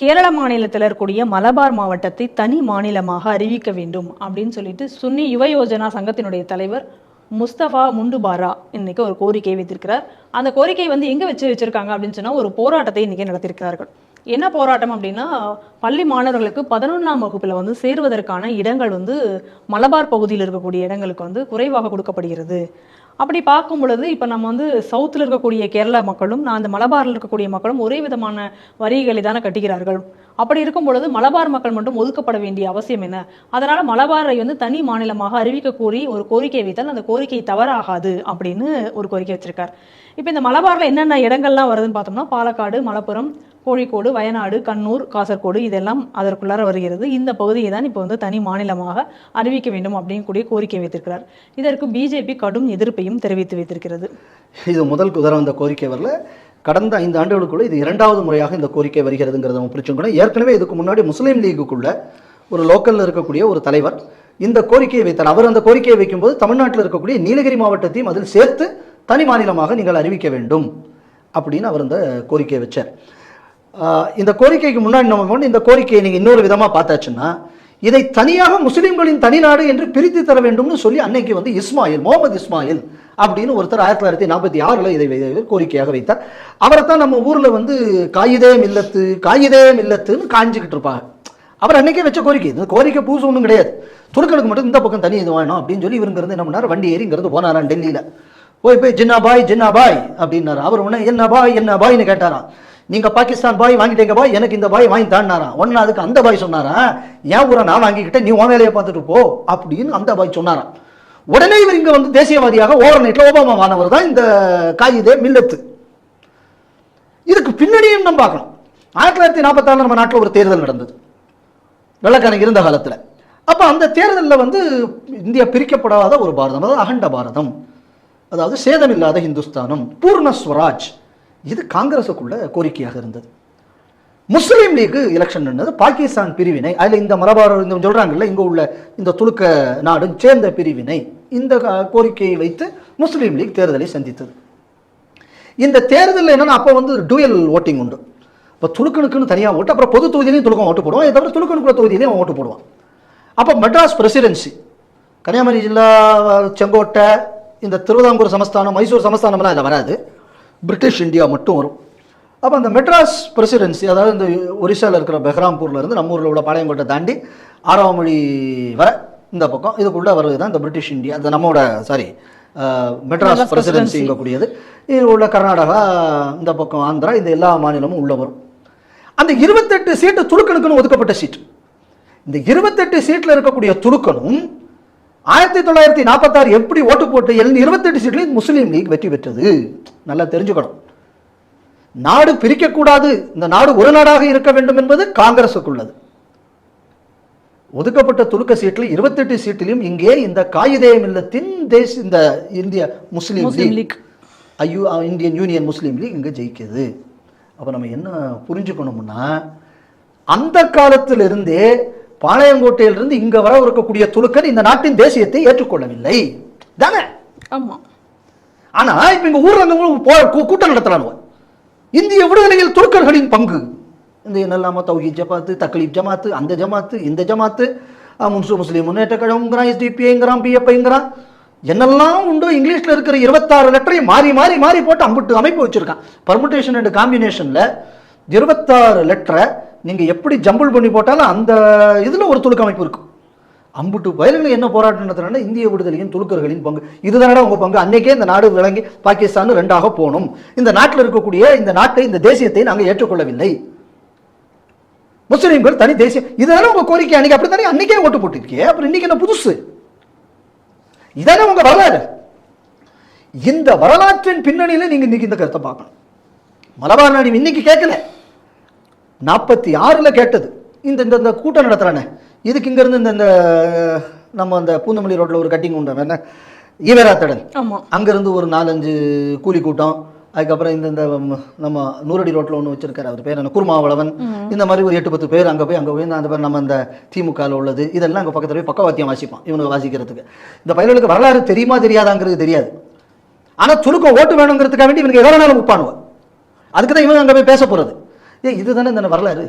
கேரள மாநிலத்தில் இருக்கக்கூடிய மலபார் மாவட்டத்தை தனி மாநிலமாக அறிவிக்க வேண்டும் அப்படின்னு சொல்லிட்டு சுன்னி யுவ யோஜனா சங்கத்தினுடைய தலைவர் முஸ்தபா முண்டுபாரா இன்னைக்கு ஒரு கோரிக்கையை வைத்திருக்கிறார். அந்த கோரிக்கை வந்து எங்கே வச்சு வச்சிருக்காங்க அப்படின்னு சொன்னால் ஒரு போராட்டத்தை இன்னைக்கு நடத்தியிருக்கிறார்கள். என்ன போராட்டம் அப்படின்னா பள்ளி மாணவர்களுக்கு பதினொன்றாம் வகுப்பில் வந்து சேருவதற்கான இடங்கள் வந்து மலபார் பகுதியில் இருக்கக்கூடிய இடங்களுக்கு வந்து குறைவாக கொடுக்கப்படுகிறது. அப்படி பார்க்கும் பொழுது இப்போ நம்ம வந்து சவுத்தில் இருக்கக்கூடிய கேரள மக்களும் நான் அந்த மலபாரில் இருக்கக்கூடிய மக்களும் ஒரே விதமான வரிகளை தானே கட்டுகிறார்கள் அப்படி இருக்கும் பொழுது மலபார் மக்கள் மட்டும் ஒதுக்கப்பட வேண்டிய அவசியம் என்ன? அதனால் மலபாரை வந்து தனி மாநிலமாக அறிவிக்க கோரி ஒரு கோரிக்கை வைத்தால் அந்த கோரிக்கை தவறாகாது அப்படின்னு ஒரு கோரிக்கை வச்சிருக்கார். இப்போ இந்த மலபாரில் என்னென்ன இடங்கள்லாம் வருதுன்னு பார்த்தோம்னா பாலக்காடு மலப்புரம் கோழிக்கோடு வயநாடு கண்ணூர் காசர்கோடு இதெல்லாம் அதற்குள்ளார வருகிறது. இந்த பகுதியை தான் இப்போ வந்து தனி மாநிலமாக அறிவிக்க வேண்டும் அப்படின்னு கூடிய கோரிக்கை வைத்திருக்கிறார். இதற்கு பிஜேபி கடும் எதிர்ப்பையும் தெரிவித்து வைத்திருக்கிறது. இது முதல் குதிரை இந்த கோரிக்கை வரல. கடந்த ஐந்து ஆண்டுகளுக்குள்ள இது இரண்டாவது முறையாக இந்த கோரிக்கை வருகிறதுங்கிறத நம்ம புரிச்சுக்கணும் ஏற்கனவே இதுக்கு முன்னாடி முஸ்லீம் லீகுக்குள்ள ஒரு லோக்கல்ல இருக்கக்கூடிய ஒரு தலைவர் இந்த கோரிக்கையை வைத்தார். அவர் அந்த கோரிக்கையை வைக்கும்போது தமிழ்நாட்டில் இருக்கக்கூடிய நீலகிரி மாவட்டத்தையும் அதில் சேர்த்து தனி மாநிலமாக நீங்கள் அறிவிக்க வேண்டும் அப்படின்னு அவர் அந்த கோரிக்கையை வச்சார். இந்த கோரிக்கைக்கு முன்னாடி நம்ம கொண்டு இந்த கோரிக்கையை நீங்கள் இன்னொரு விதமாக பார்த்தாச்சுன்னா இதை தனியாக முஸ்லீம்களின் தனிநாடு என்று பிரித்து தர வேண்டும்னு சொல்லி அன்னைக்கு வந்து இஸ்மாயில் முகமது இஸ்மாயில் அப்படின்னு ஒருத்தர் ஆயிரத்தி தொள்ளாயிரத்தி நாற்பத்தி ஆறில் இதை கோரிக்கையாக வைத்தார். அவரை தான் நம்ம ஊரில் வந்து காயிதே மில்லத்து காயிதே மில்லத்துன்னு காஞ்சிக்கிட்டு இருப்பாங்க. அவர் அன்னைக்கே வச்ச கோரிக்கை. இந்த கோரிக்கை பூசு ஒன்றும் கிடையாது. துருக்கனுக்கு மட்டும் இந்த பக்கம் தனி இது வேணும் அப்படின்னு சொல்லி இவருங்க இருந்து என்ன பண்ணார்? வண்டி ஏறிங்கிறது போனாராம் டெல்லியில். போய் போய் ஜின்னா பாய் ஜின்னா பாய் அப்படின்னாரு. அவர் உடனே என்ன பாய் என்ன பாய்னு கேட்டாராம். நீங்கள் பாகிஸ்தான் பாய் வாங்கிட்டீங்க பாய் எனக்கு இந்த பாய் வாங்கி தாண்டாராம் ஒன்று அதுக்கு அந்த பாய் சொன்னாராம் என் ஊரை நான் வாங்கிக்கிட்டேன் நீ உன் வேலையை பார்த்துட்டு போ அப்படின்னு அந்த பாய் சொன்னாராம் உடனே இவர் இங்கே வந்து தேசியவாதியாக ஓவர் நைட்டில் ஓபாமா மாணவர் தான் இந்த காகிதே மில்லத்து. இதுக்கு பின்னணியும் நம்ம பார்க்கணும். ஆயிரத்தி தொள்ளாயிரத்தி நாற்பத்தாறு நம்ம நாட்டில் ஒரு தேர்தல் நடந்தது. வெள்ளக்காரன் இருந்த காலத்தில். அப்போ அந்த தேர்தலில் வந்து இந்தியா பிரிக்கப்படாத ஒரு பாரதம் அதாவது அகண்ட பாரதம். அதாவது சேதமில்லாத இந்துஸ்தானம் பூர்ண ஸ்வராஜ். இது காங்கிரஸுக்குள்ள கோரிக்கையாக இருந்தது. முஸ்லீம் லீக் எலெக்ஷன் நடந்தது பாகிஸ்தான் பிரிவினை அதில் இந்த மலபார் இந்த சொல்கிறாங்கல்ல இங்கே உள்ள இந்த துலுக்க நாடு சேர்ந்த பிரிவினை இந்த கோரிக்கையை வைத்து முஸ்லீம் லீக் தேர்தலை சந்தித்தது. இந்த தேர்தலில் என்னென்னா அப்போ வந்து டூயல் ஓட்டிங் உண்டு. இப்போ துலுக்கனுக்குன்னு தனியாக ஓட்டு அப்புறம் பொது தொகுதியிலையும் துலுக்கம் ஓட்டு போடுவான். இதை தவிர துலுக்கனுக்குள்ள தொகுதியிலையும் ஓட்டு போடுவான். அப்போ மெட்ராஸ் பிரசிடென்சி கன்னியாகுமரி ஜில்லா செங்கோட்டை இந்த திருவிதாங்கூர் சமஸ்தானம் மைசூர் சமஸ்தானம்லாம் அதில் வராது. பிரிட்டிஷ் இந்தியா மட்டும் வரும். அப்போ அந்த மெட்ராஸ் பிரசிடென்சி அதாவது இந்த ஒரிசாவில் இருக்கிற பெஹ்ராம்பூர்ல இருந்து நம்ம ஊரில் உள்ள பாளையங்கோட்டை தாண்டி ஆறாவது மொழி வர இந்த பக்கம் இதுக்குள்ள வருது தான் இந்த பிரிட்டிஷ் இந்தியா அது நம்மளோட சாரி மெட்ராஸ் மெட்ராஸ் பிரசிடென்சி இங்கக்கூடியது இது உள்ள கர்நாடகா இந்த பக்கம் ஆந்திரா இந்த எல்லா மாநிலமும் உள்ள வரும். அந்த இருபத்தெட்டு சீட்டு துலுக்கனுக்குன்னு ஒதுக்கப்பட்ட சீட். இந்த இருபத்தெட்டு சீட்டில் இருக்கக்கூடிய துலுக்கனும் ஆயிரத்தி தொள்ளாயிரத்தி நாற்பத்தாறு எப்படி ஓட்டு போட்டு எழுந்து இருபத்தெட்டு சீட்லையும் முஸ்லீம் லீக் வெற்றி பெற்றது. நல்லா தெரிஞ்சுக்கணும். நாடு பிரிக்கக்கூடாது. இந்த நாடு ஒரு நாடாக இருக்க வேண்டும் என்பது காங்கிரசுக்குள்ளது. ஒதுக்கப்பட்ட துலுக்க சீட்டில் இருபத்தெட்டு சீட்டிலும் இங்கே இந்த காயிதே மில்லத்தின் தேச இந்த இந்திய முஸ்லீம் லீக் ஐயோ இந்தியன் யூனியன் முஸ்லீம் லீக் இங்கே ஜெயிக்குது. அப்போ நம்ம என்ன புரிஞ்சுக்கணும்னா அந்த காலத்திலிருந்தே பாளையங்கோட்டையிலிருந்து இங்க வர இருக்கக்கூடிய துலுக்கன் இந்த நாட்டின் தேசியத்தை ஏற்றுக்கொள்ளவில்லை. தானே? ஆமா. ஆனா இப்ப இங்க ஊர்ல இருந்தவங்க போ- கூ- கூட்டம் நடத்துறானுவ இந்திய விடுதலையில் துருக்கர்களின் பங்கு. இந்த என்னெல்லாமா தௌஹீத் ஜமாத்து தக்லீப் ஜமாத்து அந்த ஜமாத்து இந்த ஜமாத்து. முன்சு முஸ்லீம் முன்னேற்ற கழகங்கிறான் எஸ்டிபிங்கிறான் பிஎஃப்ஐங்கிறான் என்னெல்லாம் உண்டோ இங்கிலீஷில் இருக்கிற இருபத்தாறு லெட்டரையும் மாறி மாறி மாறி போட்டு அம்புட்டு அமைப்பு வச்சுருக்கான். பர்முட்டேஷன் அண்ட் காம்பினேஷனில் இருபத்தாறு லெட்டரை நீங்கள் எப்படி ஜம்பிள் பண்ணி போட்டாலும் அந்த இதில் ஒரு துலுக்க அமைப்பு இருக்கும். அம்புட்டு பயல்கள் என்ன போராட்டம் நடத்துறாங்கன்னா இந்திய விடுதலையின் துலுக்கர்களின் பங்கு. இதுதானடா உங்க பங்கு? அன்னைக்கே இந்த நாடு விளங்கி பாகிஸ்தான் ரெண்டாக போகணும் இந்த நாட்டில் இருக்கக்கூடிய இந்த நாட்டை இந்த தேசியத்தை நாங்கள் ஏற்றுக்கொள்ளவில்லை. முஸ்லீம்கள் தனி தேசியம். இதுதானே உங்க கோரிக்கை? அன்னைக்கு அப்படி தானே அன்னைக்கே ஓட்டு போட்டிருக்கே அப்புறம் இன்னைக்கு என்ன புதுசு? இதானே உங்க வரலாறு. இந்த வரலாற்றின் பின்னணியில் நீங்க இன்னைக்கு இந்த கருத்தை பார்க்கணும். மலபார் நாடு இன்னைக்கு கேட்கல. நாற்பத்தி ஆறில் கேட்டது. இந்த இந்த இந்த கூட்டம் நடத்துகிறானே இதுக்கு இங்கேருந்து இந்த இந்த நம்ம அந்த பூந்தமல்லி ரோட்டில் ஒரு கட்டிங் உண்டு? என்ன? ஈவேரா ஆமா. அங்கேருந்து ஒரு நாலஞ்சு கூலி கூட்டம் அதுக்கப்புறம் இந்த நம்ம நூறடி ரோட்டில் ஒன்று வச்சிருக்காரு. அவர் பேர் என்ன? குருமாவளவன். இந்த மாதிரி ஒரு எட்டு பத்து பேர் அங்கே போய் அங்கே போய் அந்த பேர் நம்ம இந்த திமுகவில் உள்ளது. இதெல்லாம் அங்கே பக்கத்தில் போய் பக்கவாத்தியம் வாசிப்பான் இவனுக்கு வாசிக்கிறதுக்கு. இந்த பையனுக்கு வரலாறு தெரியுமா தெரியாதாங்கிறது தெரியாது. ஆனால் துருக்கம் ஓட்டு வேணுங்கிறதுக்காக வேண்டி இவனுக்கு எவ்வளோ நேரம் உப்பானுவன் அதுக்கு தான் இவன் அங்கே போய் பேச போகிறது ஏ இதுதானே இந்த வரலாறு?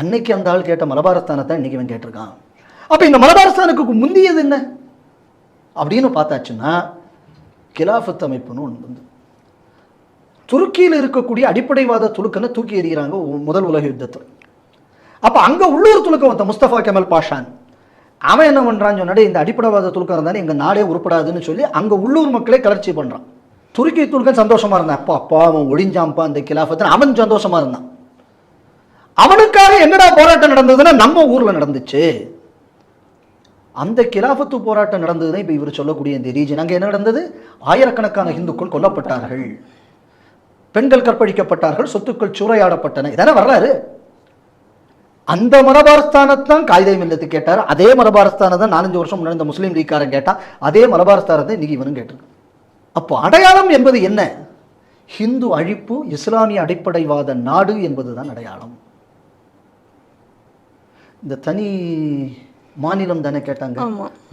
அன்னைக்கு அந்த ஆள் கேட்ட மலபாரஸ்தானத்தை இன்னைக்கு இவன் கேட்டிருக்கான். அப்போ இந்த மலபாரஸ்தானுக்கு முந்தியது என்ன? அப்படின்னு பார்த்தாச்சுன்னா கிலாஃபத் அமைப்புன்னு ஒன்று வந்து. துருக்கியில் இருக்கக்கூடிய அடிப்படைவாத துலுக்கனை தூக்கி எறிகிறாங்க முதல் உலக யுத்தத்தில். அப்போ அங்கே உள்ளூர் துலுக்கம் வந்த முஸ்தபா கமல் பாஷான். அவன் என்ன பண்ணுறான்னு சொன்னாடி இந்த அடிப்படைவாத துலுக்கம் இருந்தாலும் எங்கள் நாடே உருப்படாதுன்னு சொல்லி அங்கே உள்ளூர் மக்களே கிளர்ச்சி பண்ணுறான் துருக்கி துலுக்கன் சந்தோஷமாக இருந்தான். அப்பா அப்பா அவன் ஒளிஞ்சான்ப்பா அந்த கிலாஃபத்தில் அவன் சந்தோஷமாக இருந்தான். அவனுக்காக என்னடா போராட்டம் நடந்ததுன்னா நம்ம ஊர்ல நடந்துச்சு. அந்த கிலாஃபத்து போராட்டம் நடந்ததுதான் இப்போ இவர் சொல்லக்கூடிய இந்த ரீஜன் அங்கே என்ன நடந்தது? ஆயிரக்கணக்கான இந்துக்கள் கொல்லப்பட்டார்கள். பெண்கள் கற்பழிக்கப்பட்டார்கள் சொத்துக்கள் சூறையாடப்பட்டன. இதானே வரலாறு? அந்த மலபாரஸ்தானத்தான் காயிதை மில்லத்து கேட்டார். அதே மலபாரஸ்தானம் தான் நாலஞ்சு வருஷம் முன்னாடி இந்த முஸ்லீம் லீக்காரன் கேட்டான். அதே மலபாரஸ்தானத்தை இன்னைக்கு இவனும் கேட்டிருக்கு அப்போ அடையாளம் என்பது என்ன? ஹிந்து அழிப்பு இஸ்லாமிய அடிப்படைவாத நாடு என்பதுதான் அடையாளம். இந்த தனி மாநிலம் தானே கேட்டாங்க.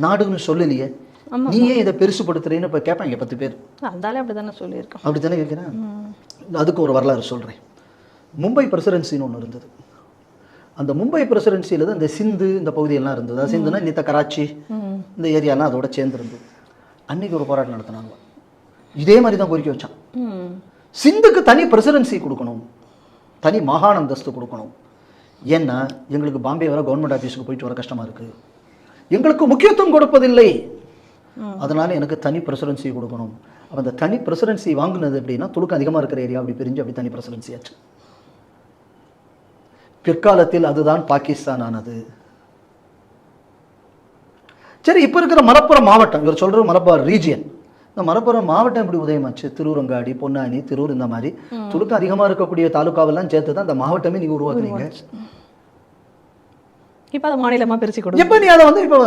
நாடுன்னு சொல்லலையே. ஆமா. நீ ஏன் இதை பெருசுபடுத்துறேன்னு இப்போ கேட்பாங்க பத்து பேர். அந்தாலே அப்படிதானே சொல்லியிருக்கான் அப்படி தானே கேட்குறேன் அதுக்கு ஒரு வரலாறு சொல்கிறேன் மும்பை பிரசிடென்சின்னு ஒன்று இருந்தது. அந்த மும்பை பிரசிடென்சியில் தான் இந்த சிந்து இந்த பகுதியெல்லாம் இருந்தது. அது சிந்துனா நித்த கராச்சி இந்த ஏரியாலாம் அதோட சேர்ந்துருந்தது அன்னைக்கு ஒரு போராட்டம் நடத்தினாங்க. இதே மாதிரி தான் கோரிக்கை வச்சான். சிந்துக்கு தனி பிரசிடென்சி கொடுக்கணும். தனி மாகாண அந்தஸ்து கொடுக்கணும். ஏன்னா எங்களுக்கு பாம்பே வர கவர்மெண்ட் ஆஃபீஸுக்கு போயிட்டு வர கஷ்டமாக இருக்குது எங்களுக்கு முக்கியத்துவம் கொடுப்பதில்லை. அதனால எனக்கு தனி பிரசிடென்சி கொடுக்கணும். அப்ப அந்த தனி பிரசிடென்சி வாங்குனது அப்படின்னா துளுக்கு அதிகமாக இருக்கிற ஏரியா அப்படி பிரிஞ்சு அப்படி தனி பிரசிடென்சி ஆச்சு. பிற்காலத்தில் அதுதான் பாகிஸ்தான் ஆனது சரி இப்போ இருக்கிற மலப்புரம் மாவட்டம் இவர் சொல்ற மலப்பார் ரீஜியன் இந்த மலப்புரம் மாவட்டம் எப்படி உதயமாச்சு? திருவரங்காடி பொன்னானி திருவூர் இந்த மாதிரி. துளுக்கு அதிகமாக இருக்கக்கூடிய தாலுக்காவெல்லாம் சேர்த்து தான் அந்த மாவட்டமே நீங்க உருவாக்குனீங்க. இப்போ அதை மாநிலமா பிரிச்சு கொடு எப்போ நீ அதை வந்து இப்போ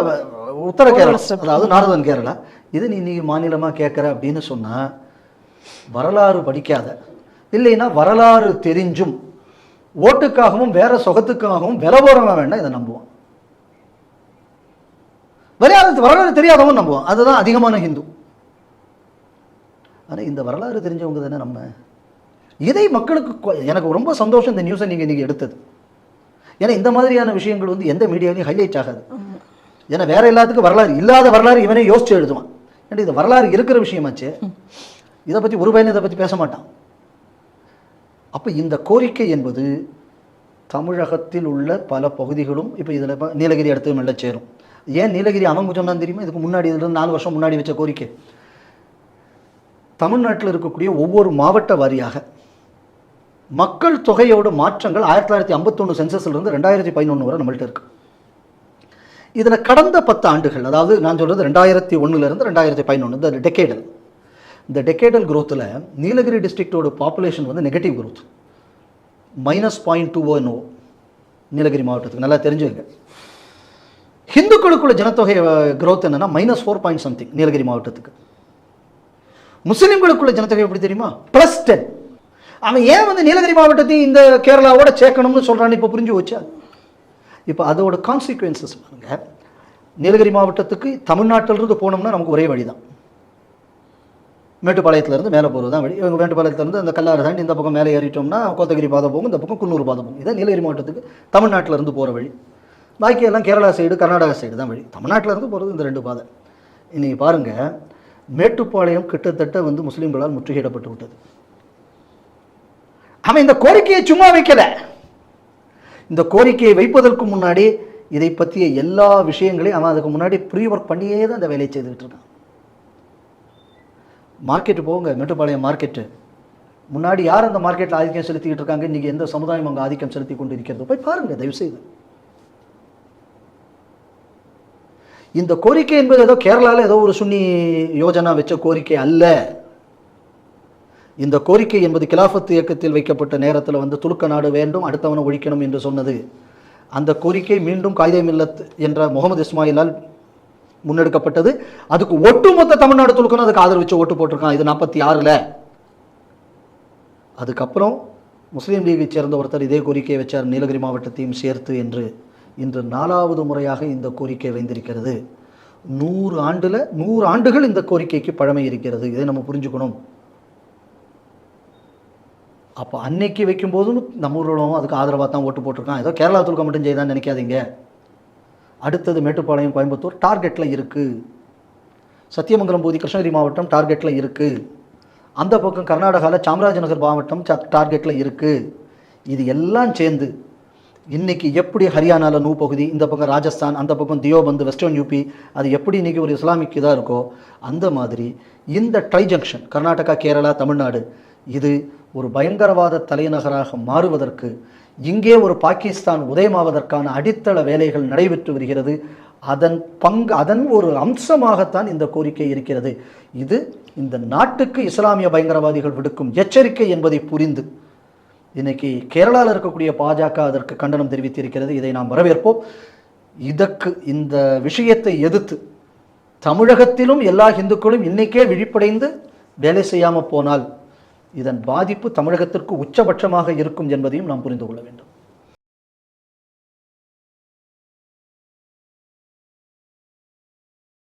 உத்தர கேரளா. அதாவது நார்தன் கேரளா. இது நீ நீ மாநிலமா கேட்குற அப்படின்னு சொன்னா வரலாறு படிக்காத. இல்லைன்னா வரலாறு தெரிஞ்சும் ஓட்டுக்காகவும் வேற சுகத்துக்காகவும் வில போறவன் வேண்டாம் இதை நம்புவான் வரலாறு வரலாறு தெரியாதவன் நம்புவான் அதுதான் அதிகமான ஹிந்து. ஆனா இந்த வரலாறு தெரிஞ்சவங்க தானே நம்ம? இதை மக்களுக்கு எனக்கு ரொம்ப சந்தோஷம் இந்த நியூஸை நீங்க இன்னைக்கு எடுத்தது. ஏன்னா இந்த மாதிரியான விஷயங்கள் வந்து எந்த மீடியாலையும் ஹைலைட் ஆகாது. ஏன்னா வேற எல்லாத்துக்கும் வரலாறு இல்லாத வரலாறு இவனே யோசிச்சு எழுதுவான். ஏன்னா இது வரலாறு இருக்கிற விஷயமாச்சு? இதை பற்றி ஒரு பையன் இதை பற்றி பேச மாட்டான். அப்போ இந்த கோரிக்கை என்பது தமிழகத்தில் உள்ள பல பகுதிகளும் இப்போ இதில் இப்போ நீலகிரி அடுத்து மெல்ல சேரும். ஏன் நீலகிரி அவங்க சொன்னான் தெரியுமா? இதுக்கு முன்னாடி இதுல நாலு வருஷம் முன்னாடி வச்ச கோரிக்கை. தமிழ்நாட்டில் இருக்கக்கூடிய ஒவ்வொரு மாவட்ட வாரியாக மக்கள் தொகையோட மாற்றங்கள் ஆயிரத்தி தொள்ளாயிரத்தி ஐம்பத்தொன்று சென்சஸ்லேருந்து ரெண்டாயிரத்தி பதினொன்று வரை நம்மள்ட்ட இருக்கு. இதில் கடந்த பத்து ஆண்டுகள் அதாவது நான் சொல்கிறது ரெண்டாயிரத்தி ஒன்றுலேருந்து ரெண்டாயிரத்தி பதினொன்று இந்த டெக்கேடல் இந்த டெக்கேடல் குரோத்தில் நீலகிரி டிஸ்ட்ரிக்டோட பாப்புலேஷன் வந்து negative growth minus point two one oh Nilgiri மாவட்டத்துக்கு நல்லா தெரிஞ்சுங்க ஹிந்துக்களுக்குள்ள ஜனத்தொகை குரோத் என்னன்னா minus four point something Nilgiri மாவட்டத்துக்கு. முஸ்லீம்களுக்குள்ள ஜனத்தொகை எப்படி தெரியுமா? ப்ளஸ் டென் அவன் ஏன் வந்து நீலகிரி மாவட்டத்தையும் இந்த கேரளாவோட சேர்க்கணும்னு சொல்கிறான் இப்போ புரிஞ்சு வச்சா இப்போ அதோட கான்சிக்வன்சஸ் பாருங்க. நீலகிரி மாவட்டத்துக்கு தமிழ்நாட்டிலிருந்து போனோம்னா நமக்கு ஒரே வழி தான் மேட்டுப்பாளையத்துலேருந்து மேலே போகிறது தான் வழி. இவங்க மேட்டுப்பாளையத்துலேருந்து அந்த கல்லாறு தாண்டி இந்த பக்கம் மேலே ஏறிட்டோம்னா கோத்தகிரி பாதை போகும் இந்த பக்கம் குன்னூர் பாதை போகும். இதான் நீலகிரி மாவட்டத்துக்கு தமிழ்நாட்டிலேருந்து போகிற வழி. பாக்கி எல்லாம் கேரளா சைடு கர்நாடகா சைடு தான் வழி. தமிழ்நாட்டிலேருந்து போகிறது இந்த ரெண்டு பாதை. இன்னைக்கு பாருங்கள் மேட்டுப்பாளையம் கிட்டத்தட்ட வந்து முஸ்லீம்களால் முற்றுகையிடப்பட்டு விட்டது அவன் இந்த கோரிக்கையை சும்மா வைக்கல. இந்த கோரிக்கையை வைப்பதற்கு முன்னாடி இதை பற்றிய எல்லா விஷயங்களையும் அவன் அதுக்கு முன்னாடி ப்ரீ ஒர்க் பண்ணியே தான் அந்த வேலையை செய்துக்கிட்டு இருக்கான். மார்க்கெட்டு போங்க மேட்டுப்பாளையம் மார்க்கெட்டு முன்னாடி யார் அந்த மார்க்கெட்டில் ஆதிக்கம் செலுத்திக்கிட்டு இருக்காங்க? இன்றைக்கி எந்த சமுதாயம் அங்கே ஆதிக்கம் செலுத்தி கொண்டு இருக்கிறது போய் பாருங்க தயவு இந்த கோரிக்கை என்பது ஏதோ கேரளாவில் ஏதோ ஒரு சுன்னி யோஜனா வச்ச கோரிக்கை அல்ல. இந்த கோரிக்கை என்பது கிலாஃபத்து இயக்கத்தில் வைக்கப்பட்ட நேரத்தில் வந்து துலுக்க நாடு வேண்டும் அடுத்தவனை ஒழிக்கணும் என்று சொன்னது. அந்த கோரிக்கை மீண்டும் காயிதே மில்லத் என்ற முகமது இஸ்மாயிலால் முன்னெடுக்கப்பட்டது. அதுக்கு ஒட்டுமொத்த தமிழ்நாடு துலுக்கணும் அதுக்கு ஆதரவு வச்சு ஓட்டு போட்டிருக்கான் இது நாற்பத்தி ஆறில் அதுக்கப்புறம் முஸ்லீம் லீகை சேர்ந்த ஒருத்தர் இதே கோரிக்கையை வச்சார் நீலகிரி மாவட்டத்தையும் சேர்த்து என்று. இன்று நாலாவது முறையாக இந்த கோரிக்கை வைந்திருக்கிறது நூறு ஆண்டில் நூறு ஆண்டுகள் இந்த கோரிக்கைக்கு பழமை இருக்கிறது. இதை நம்ம புரிஞ்சுக்கணும். அப்போ அன்னைக்கு வைக்கும்போதும் நம்ம ஊரிலும் அதுக்கு ஆதரவாக தான் ஓட்டு போட்டிருக்கான். ஏதோ கேரளா துல்க மட்டும் செய்தான்னு நினைக்காதீங்க. அடுத்தது மேட்டுப்பாளையம் கோயம்புத்தூர் டார்கெட்டில் இருக்குது சத்தியமங்கலம் போதி கிருஷ்ணகிரி மாவட்டம் டார்கெட்டில் இருக்குது அந்த பக்கம் கர்நாடகாவில் சாம்ராஜநகர் மாவட்டம் டார்கெட்டில் இருக்குது இது எல்லாம் சேர்ந்து இன்னைக்கு எப்படி ஹரியானாவில் நூ பகுதி இந்த பக்கம் ராஜஸ்தான் அந்த பக்கம் தியோபந்து வெஸ்டர்ன் யூபி அது எப்படி இன்றைக்கி ஒரு இஸ்லாமிக் இதாக இருக்கோ அந்த மாதிரி இந்த ட்ரை ஜங்ஷன் கர்நாடகா கேரளா தமிழ்நாடு இது ஒரு பயங்கரவாத தலைநகராக மாறுவதற்கு இங்கே ஒரு பாகிஸ்தான் உதயமாவதற்கான அடித்தள வேலைகள் நடைபெற்று வருகிறது. அதன் பங்கு அதன் ஒரு அம்சமாகத்தான் இந்த கோரிக்கை இருக்கிறது. இது இந்த நாட்டுக்கு இஸ்லாமிய பயங்கரவாதிகள் விடுக்கும் எச்சரிக்கை என்பதை புரிந்து இன்னைக்கு கேரளாவில் இருக்கக்கூடிய பாஜக அதற்கு கண்டனம் தெரிவித்திருக்கிறது. இதை நாம் வரவேற்போம். இதற்கு இந்த விஷயத்தை எதிர்த்து தமிழகத்திலும் எல்லா இந்துக்களும் இன்னைக்கே விழிப்படைந்து வேலை செய்யாமல் போனால் இதன் பாதிப்பு தமிழகத்திற்கு உச்சபட்சமாக இருக்கும் என்பதையும் நாம் புரிந்து கொள்ள வேண்டும்.